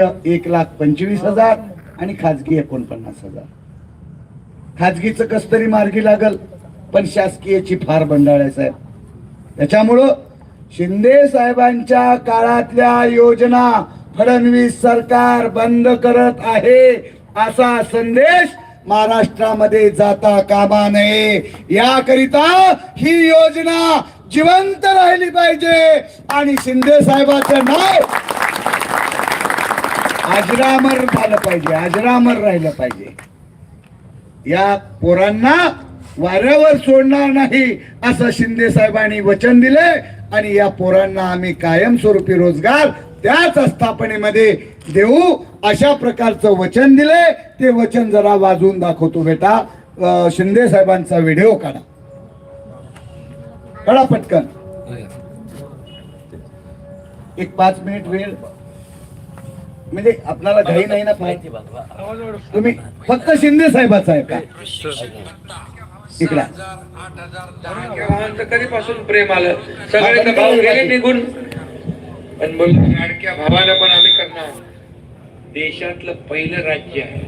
एक लाख पंचवीस हजार आणि खाजगी एकोणपन्नास हजार. खाजगीचं कस तरी मार्गी लागल पण शासकीयची फार बंडाळ आहे साहेब. त्याच्यामुळं शिंदे साहेबांच्या काळातल्या योजना फडणवीस सरकार बंद करत आहे असा संदेश महाराष्ट्रामध्ये जाता कामा नये. याकरिता ही योजना जिवंत राहिली पाहिजे. आणि शिंदे साहेबाचं नाव अजरामर झालं पाहिजे अजरामर राहिलं पाहिजे. या पोरांना वाऱ्यावर सोडणार नाही असं शिंदे साहेबांनी वचन दिले आणि या पोरांना आम्ही कायमस्वरूपी रोजगार त्याच स्थापनेमध्ये देऊ अशा प्रकारचं वचन दिले. ते वचन जरा वाजून दाखवतो बेटा. अं, शिंदे साहेबांचा व्हिडिओ काढा. काढा पटकन. एक पाच मिनिट वेळ. म्हणजे आपल्याला घाई नाही ना पाहिजे तुम्ही फक्त शिंदे साहेबाचा आहे का? इकडा. कधीपासून प्रेम आलं? सगळे तर भाऊ गेले निघून. पण लाडक्या भावाला पण आम्ही करणार. देशातलं पहिलं राज्य आहे.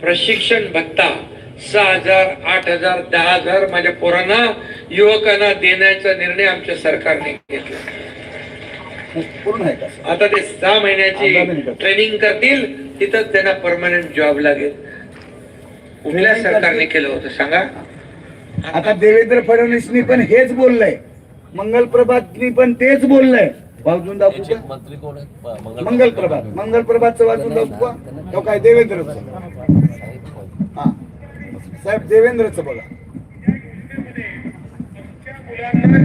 प्रशिक्षण भत्ता सहा हजार आठ हजार दहा हजार माझ्या पोरांना युवकांना देण्याचा निर्णय आमच्या सरकारने घेतला. पूर्ण आहे का? आता ते सहा महिन्याची. ट्रेनिंग करतील तिथं त्यांना परमनंट जॉब लागेल. कुठल्या सरकारने? केलं होतं सांगा? आता देवेंद्र फडणवीसनी पण हेच बोललंय. मंगल प्रभातनी पण तेच बोललंय. वाजून दाखवू मंगल प्रभात मंगल प्रभातचं वाजून दाखवू? तो काय देवेंद्र हा. साहेब देवेंद्रचं बोला.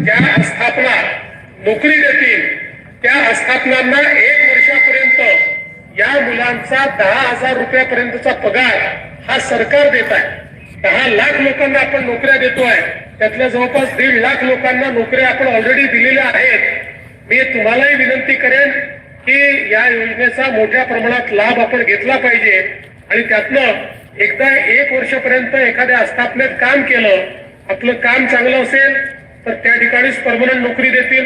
ज्या आस्थापना नोकरी देतील त्या आस्थापनांना एक वर्षापर्यंत या मुलांचा दहा हजार रुपयापर्यंतचा पगार हा सरकार देत आहे. दहा लाख लोकांना आपण नोकऱ्या देतोय. त्यातल्या जवळपास दीड लाख लोकांना नोकऱ्या आपण ऑलरेडी दिलेल्या आहेत. मी तुम्हालाही विनंती करेन की या योजनेचा मोठ्या प्रमाणात लाभ आपण घेतला पाहिजे. आणि त्यातनं एकदा एक वर्षपर्यंत एखाद्या आस्थापनेत काम केलं आपलं काम चांगलं असेल तर त्या ठिकाणीच परमनंट नोकरी देतील.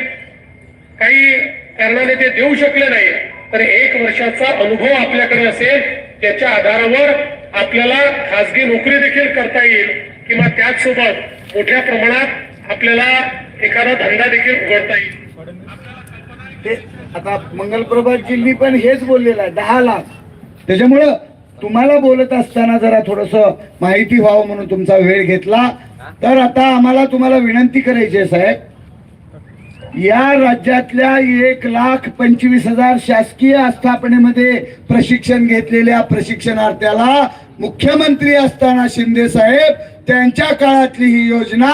काही कारणाने ते देऊ शकले नाही. तर एक वर्षाचा अनुभव आपल्याकडे असेल त्याच्या आधारावर आपल्याला खासगी नोकरी देखील करता येईल. किंवा त्याचसोबत मोठ्या प्रमाणात आपल्याला एखादा धंदा देखील उघडता येईल. ते आता मंगल प्रभातजींनी पण हेच बोललेलं आहे दहा लाख. त्याच्यामुळं तुम्हाला बोलत असताना जरा थोडस माहिती व्हावं म्हणून तुमचा वेळ घेतला. तर आता आम्हाला तुम्हाला विनंती करायची आहे साहेब. या राज्यातल्या एक लाख पंचवीस हजार शासकीय आस्थापनेमध्ये प्रशिक्षण घेतलेल्या प्रशिक्षणार्थ्याला मुख्यमंत्री असताना शिंदे साहेब त्यांच्या काळातली ही योजना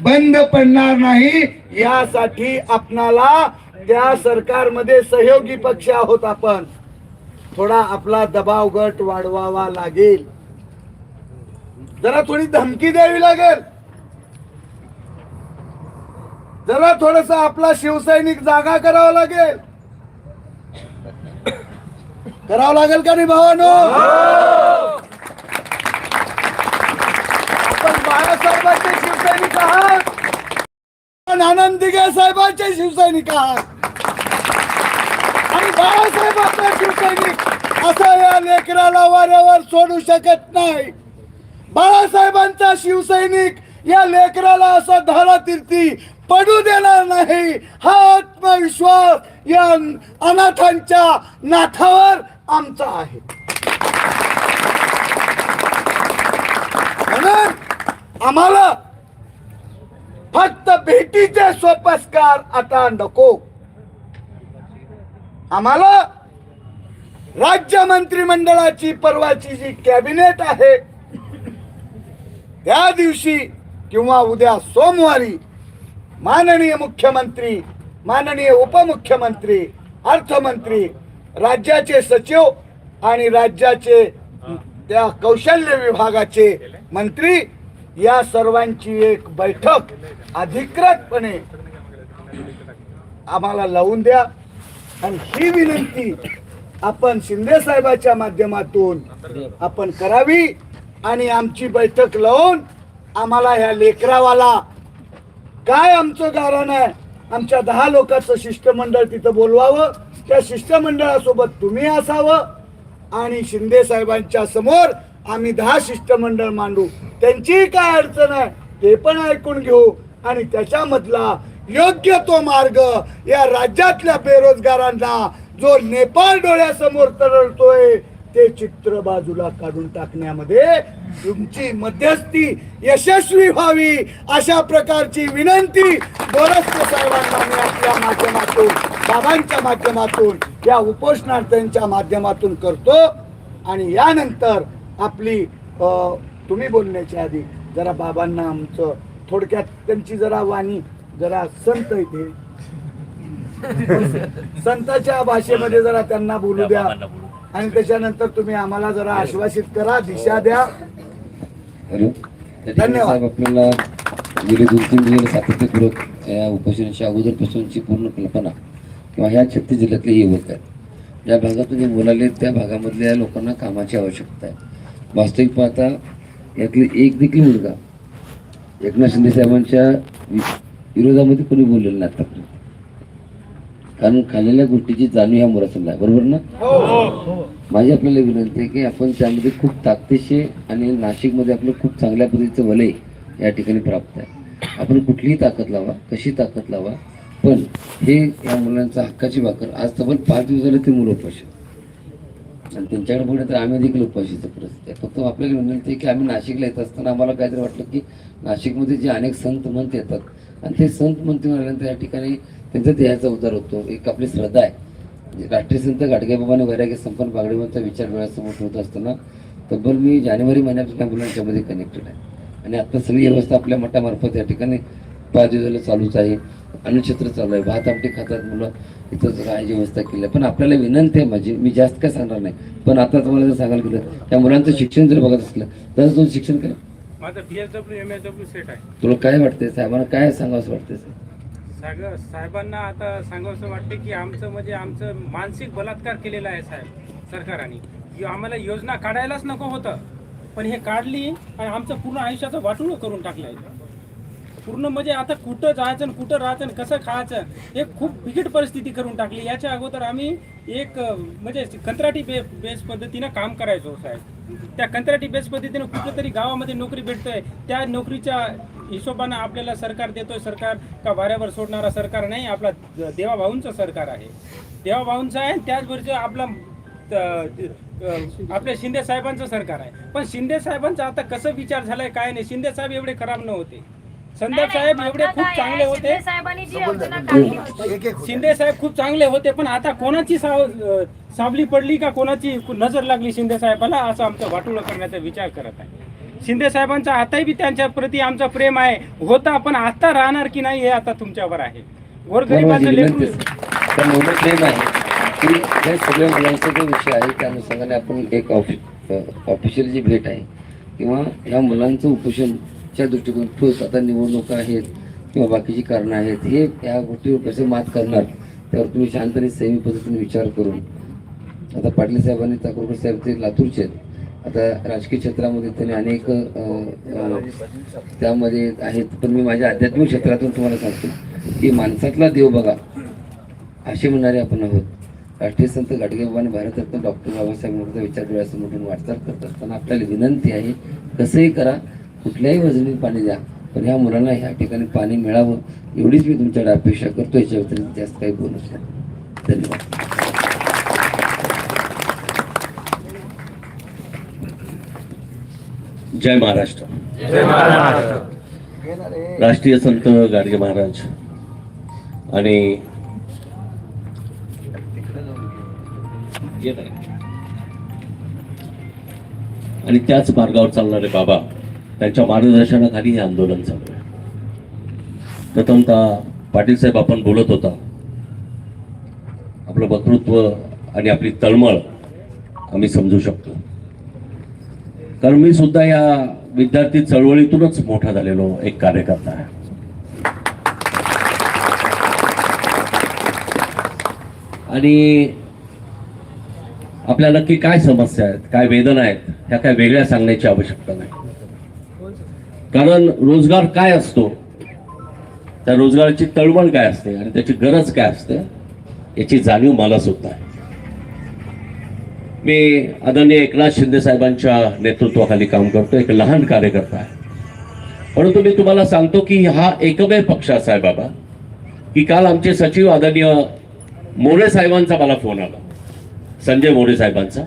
बंद पडणार नाही. यासाठी आपणाला त्या सरकारमध्ये सहयोगी पक्ष आहोत आपण. थोडा आपला दबाव गट वाढवावा लागेल. जरा थोडी धमकी द्यावी लागेल. जरा थोडस आपला शिवसैनिक जागा करावा लागेल. करावं लागेल का नाही भावानो? आपण बाळासाहेबांचे शिवसैनिक आहात. आपण आनंद दिघे साहेबांचे शिवसैनिक आहात. आणि बाळासाहेब आपला शिवसैनिक असं या लेकराला वाऱ्यावर सोडू शकत नाही. बाळासाहेबांचा शिवसैनिक या लेकराला असं धारातीर्थी पडू देणार नाही. हा आत्मविश्वास या अनाथांच्या नाथावर आमचा आहे. म्हणून आम्हाला फक्त भेटीचे सोपस्कार आता नको. आम्हाला राज्य मंत्रिमंडळाची परवाची जी कॅबिनेट आहे त्या दिवशी किंवा उद्या सोमवारी माननीय मुख्यमंत्री माननीय उपमुख्यमंत्री अर्थमंत्री राज्याचे सचिव आणि राज्याचे त्या कौशल्य विभागाचे मंत्री या सर्वांची एक बैठक अधिकृतपणे आम्हाला लावून द्या. आणि ही विनंती आपण शिंदे साहेबाच्या माध्यमातून आपण करावी आणि आमची बैठक लावून आम्हाला ह्या लेकरावाला काय आमचं कारण आहे? आमच्या दहा लोकांचं शिष्टमंडळ तिथं बोलवावं. त्या शिष्टमंडळासोबत तुम्ही असावं. आणि शिंदे साहेबांच्या समोर आम्ही दहा शिष्टमंडळ मांडू. त्यांची काय अडचण आहे ते पण ऐकून घेऊ. आणि त्याच्यामधला योग्य तो मार्ग या राज्यातल्या बेरोजगारांना जो नेपाळ डोळ्यासमोर तरळतोय ते चित्र बाजूला काढून टाकण्यामध्ये तुमची मध्यस्थी यशस्वी व्हावी अशा प्रकारची विनंती साहेबांना मी आपल्या माध्यमातून बाबांच्या माध्यमातून या उपोषणार्थ्यांच्या माध्यमातून करतो. आणि यानंतर आपली अ, तुम्ही बोलण्याच्या आधी जरा बाबांना आमचं थोडक्यात त्यांची जरा वाणी जरा संत इथे. संताच्या भाषेमध्ये जरा त्यांना बोलू द्या. आणि त्याच्यानंतर तुम्ही आम्हाला जरा आश्वासित करा दिशा द्या. धन्यवाद. आपल्याला गेले दोन तीन दिवस सातत्यपूर्वक या उपोषणाची अगोदरपासूनची पूर्ण कल्पना किंवा ह्या छत्तीस जिल्ह्यातले युवक आहेत. ज्या भागातून जे बोलाले त्या भागामधल्या लोकांना कामाची आवश्यकता आहे. वास्तविक पाहता यातले एक देखील मुलगा एकनाथ शिंदे साहेबांच्या विरोधामध्ये कोणी बोललेलं नाही आतापर्यंत. कारण खाल्लेल्या गोष्टीची जाणीव ह्या मुलासमोर आहे. बरोबर ना? माझी आपल्याला विनंती आहे की आपण त्यामध्ये खूप ताकदीचे आणि नाशिकमध्ये आपलं खूप चांगल्या पद्धतीचं वलय या ठिकाणी प्राप्त आहे. आपण कुठलीही ताकद लावा कशी ताकद लावा पण हे या मुलांचा हक्काची भाकर. आज तब्बल पाच दिवस झाले ते मुलं उपाशी. आणि त्यांच्याकडे बघितलं तर आम्ही देखील उपाशीचं परिस्थिती आहे. फक्त आपल्याला विनंती आहे की आम्ही नाशिकला येत असताना आम्हाला काहीतरी वाटलं की नाशिकमध्ये जे अनेक संत मंत येतात. आणि ते संत मंत आल्यानंतर या ठिकाणी त्यांचा देहाचा उद्धार होतो. एक आपली श्रद्धा आहे. म्हणजे राष्ट्रीय संत गाडगेबाबाने वैराग्य संपन्न बागडेबांचा विचार डोळ्यासमोर ठेवत असताना तब्बल मी जानेवारी महिन्यापासून मुलांच्यामध्ये कनेक्टेड आहे. आणि आता सगळी व्यवस्था आपल्या मठामार्फत या ठिकाणी पाच दिवसाला चालूच आहे. अन्नक्षेत्र चालू आहे. भात आमटी खातात मुलं. इथं राहायची व्यवस्था केली आहे. पण आपल्याला विनंती आहे माझी मी जास्त काय सांगणार नाही. पण आता तुम्हाला जर सांगायला गेलं त्या मुलांचं शिक्षण जर बघत असलं तर तुझं शिक्षण आहे. तुला काय वाटतंय साहेबांना काय सांगावं वाटतंय साग साहेबांना आता सांगावंसं वाटते की आमचं म्हणजे आमचं मानसिक बलात्कार केलेला आहे साहेब सरकारने. आम्हाला योजना काढायलाच नको होतं. पण हे काढली आणि आमचं पूर्ण आयुष्याचं वाटूळ करून टाकलं आहे पूर्ण म्हणजे आता कुठं जायचं आणि कुठं राहायचं कसं खायचं हे खूप बिकट परिस्थिती करून टाकली. याच्या अगोदर आम्ही एक म्हणजे कंत्राटी बे बेस पद्धतीनं काम करायचो साहेब. त्या कंत्राटी बेस पद्धतीनं कुठंतरी गावामध्ये नोकरी भेटतोय. त्या नोकरीच्या हिशोबानं आपल्याला सरकार देतोय सरकार का वाऱ्यावर सोडणारा सरकार नाही आपला देवाभाऊंचं सरकार आहे. देवाभाऊंचं आहे त्याचबरोबर आपला आपल्या शिंदे साहेबांचं सरकार आहे. पण शिंदे साहेबांचा आता कसं विचार झालाय काय नाही शिंदे साहेब एवढे खराब नव्हते. संदीप साहेब एवढे खूप चांगले होते. शिंदे साहेब खूप चांगले होते पण आता कोणाची सावली पडली का कोणाची नजर लागली शिंदे साहेबाला असं आमचं वाटोळं करण्याचा विचार करत आहे. शिंदे साहेबांचा आताही बी त्यांच्या प्रती आमचं प्रेम आहे. होता पण आता राहणार की नाही हे आता तुमच्यावर आहे. गोरगरिबाचं प्रेम आहे. की या सगळ्या मुलांचा जो विषय आहे त्या अनुषंगाने आपण एक ऑफिशियल जी भेट आहे किंवा या मुलांचं उपोषणच्या दृष्टिकोन ठोस आता निवडणुका आहेत किंवा बाकीची कारणं आहेत हे या गोष्टीवर कसे मात करणार त्यावर तुम्ही शांतपणे संयमी पद्धतीने विचार करून. आता पाटील साहेबांनी चाकूरकर साहेब ते लातूरचे आहेत. आता राजकीय क्षेत्रामध्ये त्यांनी अनेक त्यामध्ये आहेत. पण मी माझ्या आध्यात्मिक क्षेत्रातून तुम्हाला सांगतो की माणसातला देव बघा असे म्हणणारे आपण आहोत. राष्ट्रीय संत गाडगेबाबांनी भारतरत्न डॉक्टर बाबासाहेबांचा विचार डोळ्यासमोर ठेवून वाटचाल करत असताना आपल्याला विनंती आहे कसंही करा कुठल्याही वजनी पाणी द्या पण ह्या मुलांना ह्या ठिकाणी पाणी मिळावं एवढीच मी तुमच्याकडे अपेक्षा करतो. याच्या व्यतिरिक्त जास्त काही बोलू शकतो धन्यवाद. जय महाराष्ट्र. राष्ट्रीय संत गाडगे महाराज. आणि आणि त्याच मार्गावर चालणारे बाबा त्यांच्या मार्गदर्शनाखाली हे आंदोलन चालू आहे. प्रथमतः पाटील साहेब आपण बोलत होता. आपलं वक्तृत्व आणि आपली तळमळ आम्ही समजू शकतो. कारण मी सुद्धा या विद्यार्थी चळवळीतूनच मोठा झालेलो एक कार्यकर्ता आहे. आणि आपल्या नक्की काय समस्या आहेत काय वेदना आहेत ह्या काय वेगळ्या सांगण्याची आवश्यकता नाही. कारण रोजगार काय असतो त्या रोजगाराची तळमळ काय असते आणि त्याची गरज काय असते याची जाणीव मला सुद्धा आहे. मी आदरणीय एकनाथ शिंदे साहेबांच्या नेतृत्वाखाली काम करतो एक लहान कार्यकर्ता आहे. परंतु मी तुम्हाला सांगतो की हा एकमेव पक्ष असा आहे बाबा की काल आमचे सचिव आदरणीय मोरे साहेबांचा मला फोन आला. संजय मोरे साहेबांचा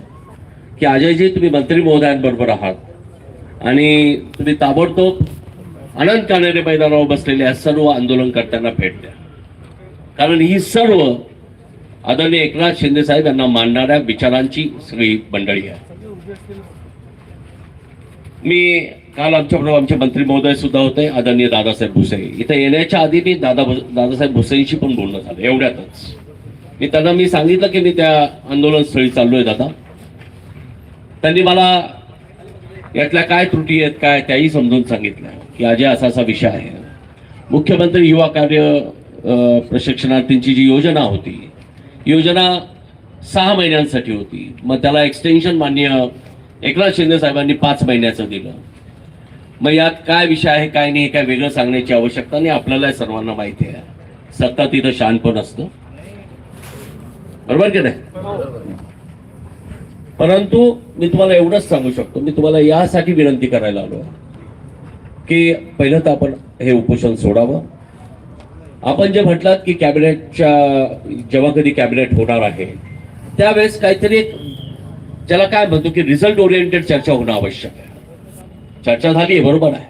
की अजयजी तुम्ही मंत्री महोदयांबरोबर आहात आणि तुम्ही ताबडतोब अनंत कानेरे मैदानावर बसलेल्या सर्व आंदोलनकर्त्यांना भेट द्या. कारण ही सर्व आदरणीय एकनाथ शिंदे साहेब यांना मांडणाऱ्या विचारांची सगळी मंडळी आहे. मी काल आमच्याबरोबर आमचे मंत्री महोदय सुद्धा होते आदरणीय दादासाहेब भुसे. इथे येण्याच्या आधी मी दादा दादासाहेब भुसेंशी पण बोलणं झालं एवढ्यातच. मी त्यांना मी सांगितलं की मी त्या आंदोलन स्थळी चाललोय दादा. त्यांनी मला यातल्या काय त्रुटी आहेत काय त्याही समजून सांगितलं की अजय असा असा विषय आहे. मुख्यमंत्री युवा कार्य प्रशिक्षणार्थींची जी योजना होती योजना सहा महिन्यांसाठी होती. मग त्याला एक्सटेन्शन मान्य एकनाथ शिंदे साहेबांनी पाच महिन्याचं दिलं. मग यात काय विषय आहे काय नाही हे काय वेगळं सांगण्याची आवश्यकता नाही आपल्याला सर्वांना माहिती आहे. सत्ता तिथं शानपण असतं. बरोबर की नाही? परंतु मी तुम्हाला एवढंच सांगू शकतो मी तुम्हाला यासाठी विनंती करायला आलो की पहिलं तर आपण हे उपोषण सोडावं. आपण जे म्हटलात की कॅबिनेटच्या जेव्हा कधी कॅबिनेट होणार आहे त्यावेळेस काहीतरी एक ज्याला काय म्हणतो की रिझल्ट ओरिएंटेड चर्चा होणं आवश्यक आहे. चर्चा झाली आहे बरोबर आहे.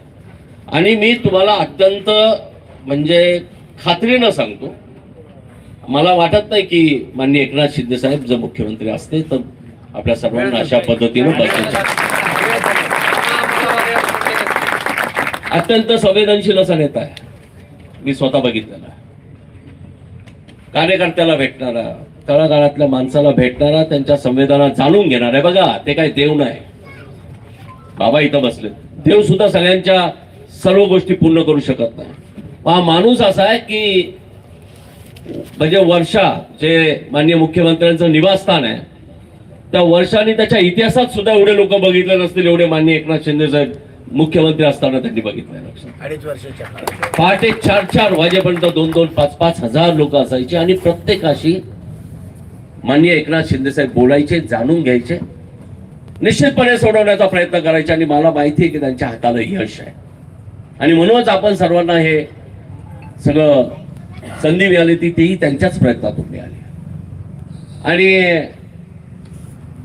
आणि मी तुम्हाला अत्यंत म्हणजे खात्रीनं सांगतो. मला वाटत नाही की माननीय एकनाथ शिंदे साहेब जर मुख्यमंत्री असते तर आपल्या सर्वांना अशा पद्धतीनं बसायचं. अत्यंत संवेदनशील असा नेता आहे. मी स्वतः बघितलेला कार्यकर्त्याला भेटणारा तळागाळातल्या माणसाला भेटणारा त्यांच्या संवेदना जाणून घेणार आहे. बघा ते काही देव नाही. बाबा इथं बसले. देव सुद्धा सगळ्यांच्या सर्व गोष्टी पूर्ण करू शकत नाही. हा माणूस असा आहे की म्हणजे वर्षा जे माननीय मुख्यमंत्र्यांचं निवासस्थान आहे त्या वर्षाने त्याच्या इतिहासात सुद्धा एवढे लोक बघितले नसतील एवढे माननीय एकनाथ शिंदे साहेब. मुख्यमंत्री असताना त्यांनी काळात. पहाटे चार चार वाजेपर्यंत दोन दोन पाच पाच हजार लोक असायचे आणि प्रत्येकाशी माननीय एकनाथ शिंदे साहेब बोलायचे जाणून घ्यायचे. निश्चितपणे सोडवण्याचा प्रयत्न करायचे आणि मला माहिती आहे की त्यांच्या हाताला यश आहे. आणि म्हणूनच आपण सर्वांना हे सगळं संधी मिळाली ती तीही त्यांच्याच प्रयत्नातून मिळाली. आणि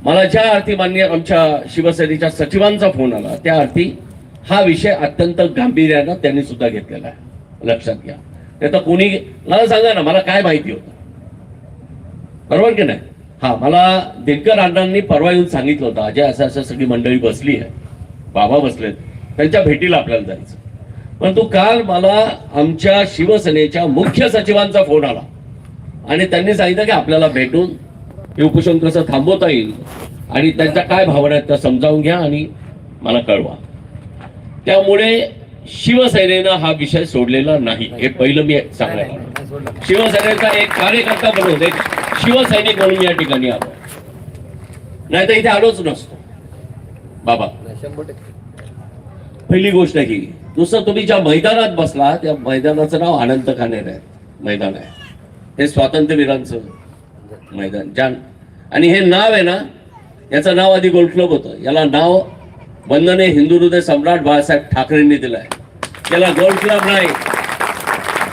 मला ज्या अर्थी मान्य आमच्या शिवसेनेच्या सचिवांचा फोन आला त्या अर्थी हा विषय अत्यंत गांभीर्यानं त्यांनी सुद्धा घेतलेला आहे. लक्षात घ्या. नाही तर कोणी मला सांगा ना मला काय माहिती होतं? बरोबर की नाही? हा मला दिनकर अण्णांनी परवा येऊन सांगितलं होतं अजय असं असं सगळी मंडळी बसली आहे. बाबा बसलेत. त्यांच्या भेटीला आपल्याला जायचं. परंतु काल मला आमच्या शिवसेनेच्या मुख्य सचिवांचा फोन आला. आणि त्यांनी सांगितलं की आपल्याला भेटून हे उपोषण कसं थांबवता येईल. आणि त्यांच्या काय भावना आहेत त्या समजावून घ्या आणि मला कळवा. त्यामुळे शिवसेनेनं हा विषय सोडलेला नाही. हे पहिलं मी सांगायला. शिवसेनेचा एक कार्यकर्ता म्हणून एक शिवसैनिक म्हणून या ठिकाणी आलो नाही तर इथे आलोच नसतो. बाबा. पहिली गोष्ट ही दुसरं तुम्ही ज्या मैदानात बसला त्या मैदानाचं नाव अनंत खानेर आहे. मैदान आहे. हे स्वातंत्र्यवीरांचं मैदान ज्या आणि हे नाव आहे ना याचं नाव आधी गोल्ड क्लब होतं. याला नाव बंधने हिंदू हृदय सम्राट बाळासाहेब ठाकरेंनी दिलाय. याला गोल्ड क्लब नाही.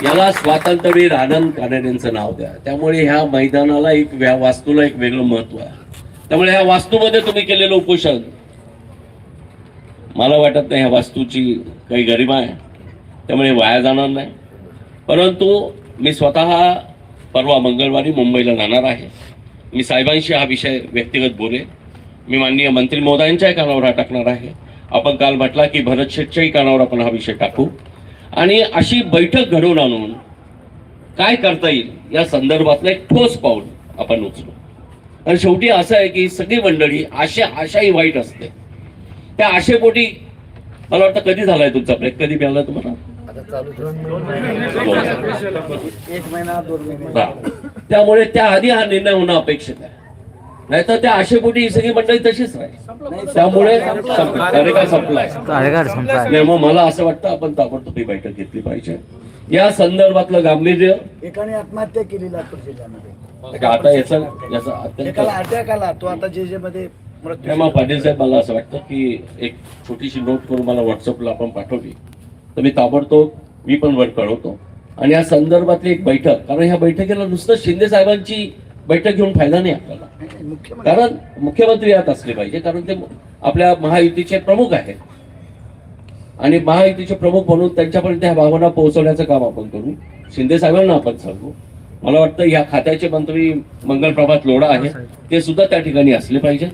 याला स्वातंत्र्यवीर आनंद कानेरेंचं नाव द्या. त्यामुळे ह्या मैदानाला एक वास्तूला एक वेगळं महत्त्व आहे. त्यामुळे ह्या वास्तूमध्ये तुम्ही केलेलं उपोषण मला वाटत नाही ह्या वास्तूची काही गरिमा आहे. त्यामुळे वाया जाणार नाही. परंतु मी स्वतः परवा मंगळवारी मुंबईला जाणार आहे. मी साहेबांशी हा विषय व्यक्तिगत बोलेन. मी माननीय मंत्री महोदयांच्याही कानावर हा टाकणार आहे. आपण काल म्हटला की भरत शेठच्याही कानावर आपण हा विषय टाकू. आणि अशी बैठक घडवून आणून काय करता येईल या संदर्भातलं एक ठोस पाऊल आपण उचलू. कारण शेवटी असं आहे की सगळी मंडळी आशा आशाही वाईट असते. त्या आशेपोटी मला वाटतं कधी झालाय तुमचा ब्रेक कधी मिळाला तुम्हाला? हा. त्यामुळे त्या आधी हा निर्णय होणं अपेक्षित आहे. नाहीतर त्या आशेपोटी सगळी मंडळी तशीच राहील. त्यामुळे. कार्यकाळ संपलाय. नाही मग मला असं वाटतं आपण ताबडतोब ही बैठक घेतली पाहिजे. या संदर्भातलं गांभीर्य एकाने आत्महत्या केली लातूर जिल्ह्यामध्ये. आता याचं याचं अटॅक आला तो आता जे जे मध्ये पाटील साहेब मला असं वाटतं की एक छोटीशी नोट करून मला व्हॉट्सअपला आपण पाठवली. तर मी ताबडतोब मी पण वर कळवतो. आणि या संदर्भातली एक बैठक कारण ह्या बैठकीला नुसतं शिंदे साहेबांची बैठक घेऊन फायदा नाही आपल्याला. कारण मुख्यमंत्री यात असले पाहिजे कारण ते आपल्या महायुतीचे प्रमुख आहेत. आणि महायुतीचे प्रमुख म्हणून त्यांच्यापर्यंत ह्या भावना पोहोचवण्याचं काम आपण करू. शिंदे साहेबांना आपण सांगू. मला वाटतं या खात्याचे मंत्री मंगलप्रभात लोढा आहे ते सुद्धा त्या ठिकाणी असले पाहिजे.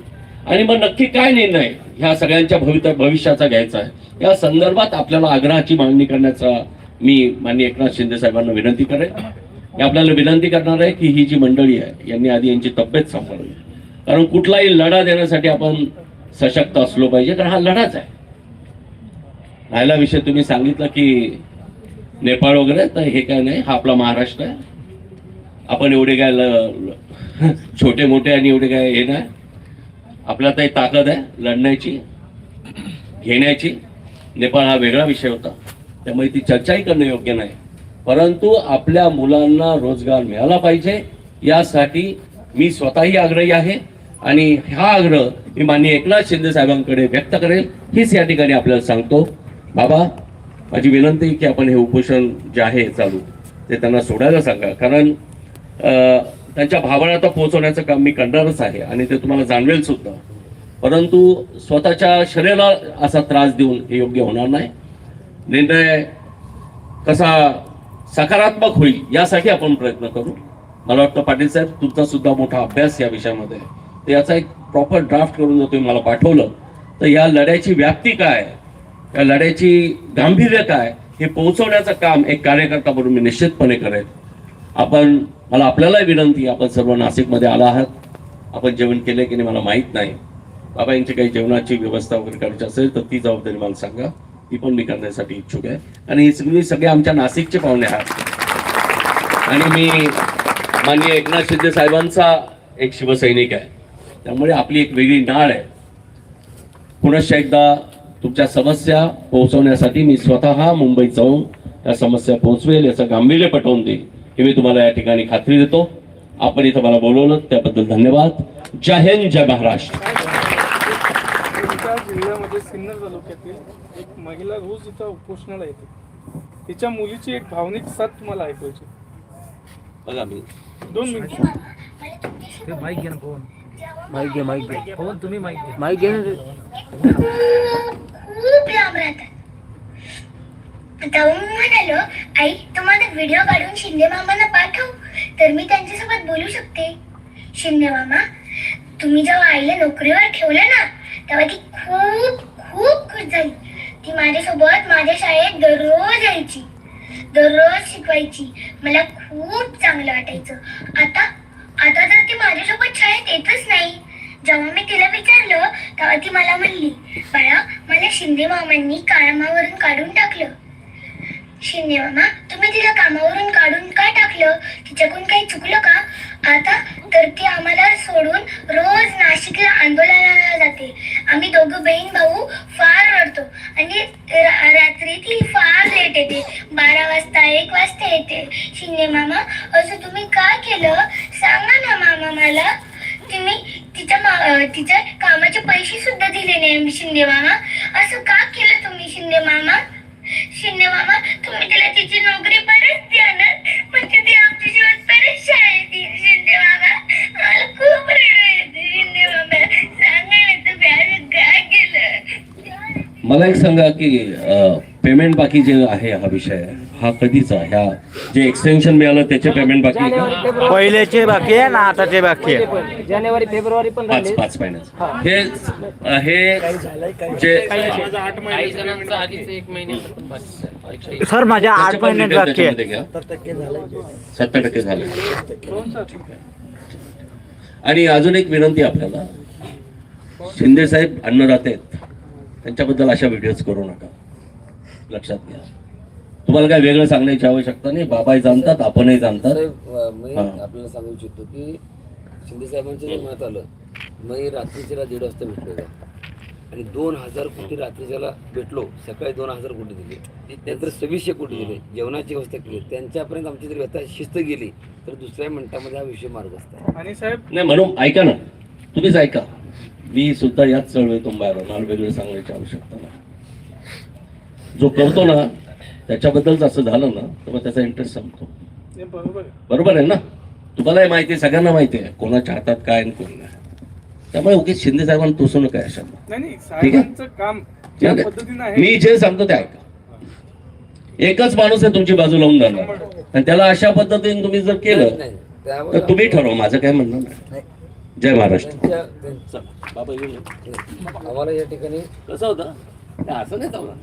आणि मग नक्की काय निर्णय ह्या सगळ्यांच्या भवित भविष्याचा घ्यायचा आहे? या संदर्भात आपल्याला आग्रहाची मागणी करण्याचा मी माननीय एकनाथ शिंदे साहेबांना विनंती करेन. मी आपल्याला विनंती करणार आहे की ही जी मंडळी आहे यांनी आधी यांची तब्येत सांभाळली कारण कुठलाही लढा देण्यासाठी आपण सशक्त असलो पाहिजे कारण हा लढाच आहे. राहिला विषय तुम्ही सांगितलं की नेपाळ वगैरे तर हे काय नाही हा आपला महाराष्ट्र आहे. आपण एवढे काय छोटे मोठे आणि एवढे काय हे नाही. आपल्यात काही ताकद आहे लढण्याची घेण्याची. नेपाळ हा वेगळा विषय होता. त्यामुळे ती चर्चाही करणं योग्य नाही. परंतु आपल्या मुलांना रोजगार मिळाला पाहिजे यासाठी मी स्वतःही आग्रही आहे आणि हा आग्रह मी माननीय एकनाथ शिंदे साहेबांकडे व्यक्त करेल हीच या ठिकाणी आपल्याला सांगतो. बाबा माझी विनंती की आपण हे उपोषण जे आहे चालू. ते त्यांना सोडायला सांगा. कारण त्यांच्या भावना आता पोहोचवण्याचं काम मी करणारच आहे आणि ते तुम्हाला जाणवेल सुद्धा. परंतु स्वतःच्या शरीराला असा त्रास देऊन हे योग्य होणार नाही. निर्णय कसा सकारात्मक होईल यासाठी आपण प्रयत्न करू. मला वाटतं पाटील साहेब तुमचा सुद्धा मोठा अभ्यास या विषयामध्ये तर याचा एक प्रॉपर ड्राफ्ट करून जर तुम्ही मला पाठवलं तर या लढ्याची व्याप्ती काय या लढ्याची गांभीर्य काय हे पोहोचवण्याचं काम एक कार्यकर्ता म्हणून मी निश्चितपणे करेन. आपण मला आपल्याला विनंती आपण सर्व नाशिकमध्ये आला आहात. आपण जेवण केले की नाही मला माहीत नाही. बाबा यांची काही जेवणाची व्यवस्था वगैरे करायची असेल तर ती जबाबदारी मला सांगा. ती पण मी करण्यासाठी इच्छुक आहे. आणि हे सगळे सगळे आमच्या नाशिकचे पाहुणे आहात. आणि मी माननीय एकनाथ शिंदे साहेबांचा एक शिवसैनिक आहे. त्यामुळे आपली एक वेगळी नाळ आहे. पुनश्च एकदा तुमच्या समस्या पोहोचवण्यासाठी मी स्वतः मुंबईत जाऊन त्या समस्या पोहोचवेल याचं गांभीर्य पटवून देईल हे मी तुम्हाला या ठिकाणी खात्री देतो. आपण इथं मला बोलवलं त्याबद्दल धन्यवाद. जय हिंद जय महाराष्ट्र. महिला रोज इथं उपोषणाला येते तिच्या मुलीची एक भावनिक साथ तुम्हाला ऐकवायची बघा मी. दोन मिनिट. खूप लांब राहतात जाऊन म्हणालो आई तुम्हाला व्हिडिओ काढून शिंदे मामांना पाठव तर मी त्यांच्यासोबत बोलू शकते. शिंदे मामा तुम्ही जेव्हा आईला नोकरीवर ठेवलं ना तेव्हा ती खूप खूप खुश झाली. ती माझ्यासोबत माझ्या शाळेत दररोज यायची. दररोज शिकवायची. मला खूप चांगलं वाटायचं. आता आता तर ती माझ्यासोबत शाळेत येतच नाही. जेव्हा मी तिला विचारलं तेव्हा ती मला म्हणली बाळा मला शिंदे मामांनी कामावरून काढून टाकलं. शिंदे मामा तुम्ही तिला कामावरून काढून का टाकलं? तिच्याकडून काही चुकलं का? आता तर ती आम्हाला सोडून रोज नाशिकला आंदोलनाला जाते. आम्ही दोघं बहीण भाऊ फार रडतो. आणि रा- रात्री ती फार लेट येते. बारा वाजता एक वाजता येते. शिंदे मामा असं तुम्ही का केलं? सांगा ना मामा मला. तुम्ही तिच्या मा- तिच्या कामाचे पैसे सुद्धा दिले नाही शिंदे मामा. असं का केलं तुम्ही शिंदे मामा? शिंदे मामा तुम्ही तिला तिची नोकरी परत द्या ना. म्हणजे ती आमच्या जीवन परत शाळेत येईल शिंदे मामा. मला खूप रडू येते शिंदे मामा. सांगा ना तुम्ही असं केलं मला एक सांगा की पेमेंट बाकी जे आहे हा विषय हा कधीचा ह्या जे एक्सटेन्शन मिळालं त्याचे पेमेंट बाकी आहे का? पहिल्याचे बाकी आहे ना आताचे बाकी आहे? जानेवारी फेब्रुवारी पण पाच पाच महिन्याचं. हे. हे जे सर माझ्या आठ त्याचे पण महिन्यात detail बाकी आहे. त्याच्यामध्ये घ्या. सत्तर टक्के झाले. आणि अजून एक विनंती आपल्याला. शिंदे साहेब अन्नदाते आहेत. त्यांच्याबद्दल अशा व्हिडिओज करू नका. लक्षात घ्या. तुम्हाला काय वेगळं सांगण्याची आवश्यकता नाही बाबाही जाणतात आपणही जाणतात मी. आपल्याला सांगू इच्छितो की शिंदे साहेबांचं जे मत आलं मी रात्रीच्याला दीड वाजता भेटलो आणि दोन हजार कोटी रात्रीच्याला भेटलो सकाळी दोन हजार कोटी दिले. नंतर सव्वीसशे कोटी दिले जेवणाची व्यवस्था केली. त्यांच्यापर्यंत आमची जर व्यथा शिस्त गेली तर दुसऱ्या मिनिटामध्ये हा विषय मार्ग असतात आणि साहेब नाही म्हणून ऐका ना. तुम्हीच ऐका. मी सुद्धा याच चळवळीतून बाहेर. मला वेगळं सांगण्याची आवश्यकता नाही. जो करतो ना त्याच्याबद्दलच असं झालं ना तर मग त्याचा इंटरेस्ट संपतो. हे बरोबर आहे. बरोबर आहे ना? तुम्हालाही माहिती आहे सगळ्यांना माहिती आहे कोणाच्या हातात काय आणि कोण नाही. त्यामुळे उगीच शिंदे साहेबांना तोसू नका अशा नाही नाही ठीक आहे. साहेबांचं काम ज्या पद्धतीनं आहे मी जे सांगतो ते ऐका. एकच माणूस आहे तुमची बाजू लावून जाणार. आणि त्याला अशा पद्धतीने तुम्ही जर केलं नाही तर तुम्ही ठरवा माझं काय म्हणणं नाही. जय महाराष्ट्र. बाबा. आम्हाला या ठिकाणी कसं होतं? असं नाही चालणार.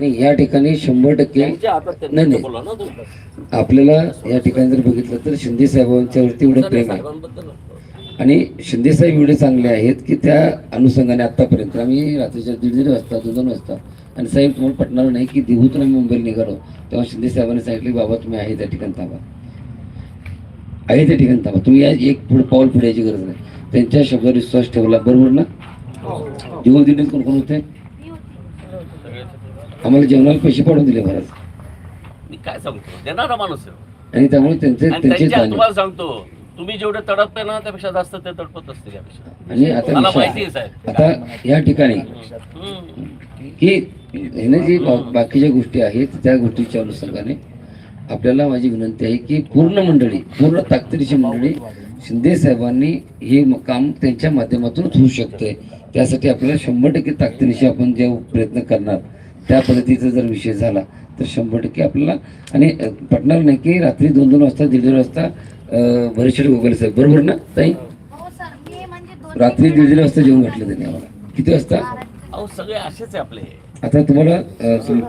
नाही या ठिकाणी शंभर टक्के नाही, नाही. आपल्याला या ठिकाणी जर बघितलं तर शिंदे साहेबांच्या वरती एवढं प्रेम आहे. आणि शिंदे साहेब एवढे चांगले आहेत की त्या अनुषंगाने आतापर्यंत आम्ही रात्रीच्या दीड दीड वाजता दोन दोन वाजता आणि साहेब तुम्हाला पटणार नाही की देहूतून आम्ही मुंबईला निघालो तेव्हा शिंदे साहेबांनी सांगितले बाबा तुम्ही आहे त्या ठिकाणी थांबा. आहे त्या ठिकाणी थांबा. तुम्ही या एक पुढे पाऊल पुढ्याची गरज नाही. त्यांच्या शब्दावर विश्वास ठेवला बरोबर ना? देऊ दिल्लीत कोण कोण होते? आम्हाला जेवणाला पैसे पाडून दिले महाराज. मी काय सांगतो? देणारा माणूस आहे आणि त्यामुळे त्यांचे त्यांचे. तुम्हाला सांगतो तुम्ही जेवढे तडपते ना त्यापेक्षा जास्त ते तडपत असते आणि आता आता या ठिकाणी. की ह्याने जी बाकीच्या गोष्टी आहेत त्या गोष्टीच्या अनुषंगाने आपल्याला माझी विनंती आहे की पूर्ण मंडळी पूर्ण ताकदीची मंडळी शिंदे साहेबांनी हे काम त्यांच्या माध्यमातूनच होऊ शकते त्यासाठी आपल्याला शंभर टक्के ताकदीनिशी आपण जे प्रयत्न करणार. त्या पद्धतीचा जर विषय झाला तर शंभर टक्के आपल्याला आणि पटणार नाही की रात्री दोन दोन वाजता दीड दीड वाजता भरीशेड गोगले साहेब बरोबर ना ताई? रात्री दीड दीड वाजता जेवण घातलं त्यांनी आम्हाला. किती वाजता? अहो सगळे असेच आहे आपले. आता तुम्हाला हे.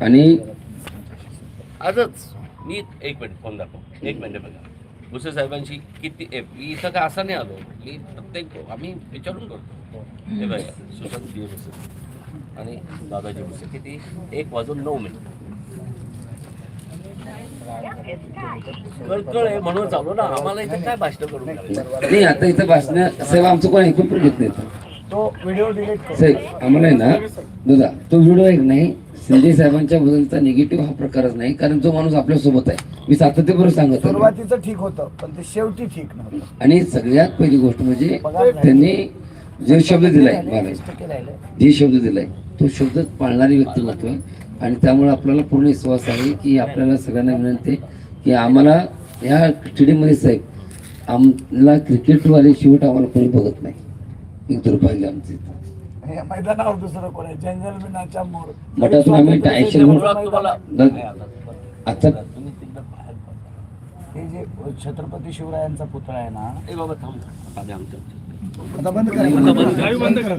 आणि आजच. मी एक मिनिट फोन दाखव. एक मिनिट बघा. भुसे साहेबांशी किती ए, मी इथं काय असं नाही आलो. मी प्रत्येक आम्ही विचारून करतो. हे बघा सुशांत दिवे भुसे आणि दादाजी भुसे. किती? एक वाजून नऊ मिनिट. कळकळ आहे म्हणून चालू ना. आम्हाला इथं काय भाषण करून करायचं? नाही आता इथं भाषण साहेब आमचं कोण ऐकून पण घेत नाही. तो व्हिडिओ डिलीट साहेब आम्हाला आहे ना दादा तो व्हिडिओ एक नाही शिंदे साहेबांच्या बद्दलचा निगेटिव्ह हा प्रकारच नाही कारण तो माणूस आपल्यासोबत आहे. मी सातत्यपूर्व सांगत आहे. सुरुवातीचं ठीक होतं पण ते शेवटी ठीक नव्हतं. आणि सगळ्यात पहिली गोष्ट म्हणजे त्यांनी जे शब्द दिलाय मला जे शब्द दिलाय तो शब्द पाळणारी व्यक्तिमत्व आहे आणि त्यामुळे आपल्याला पूर्ण विश्वास आहे की आपल्याला सगळ्यांना विनंती आहे की आम्हाला या स्टेडियममध्ये साहेब आम्हाला क्रिकेटवाले शेवट आम्हाला कोणी बघत नाही. आमचं. हे मैदानावर दुसरं कोण आहे? जंगल मोर. मठातून आम्ही आता. हे जे छत्रपती शिवरायांचा पुतळा आहे ना ए बाबा थांब. आता बंद करा. लाईव्ह बंद करा.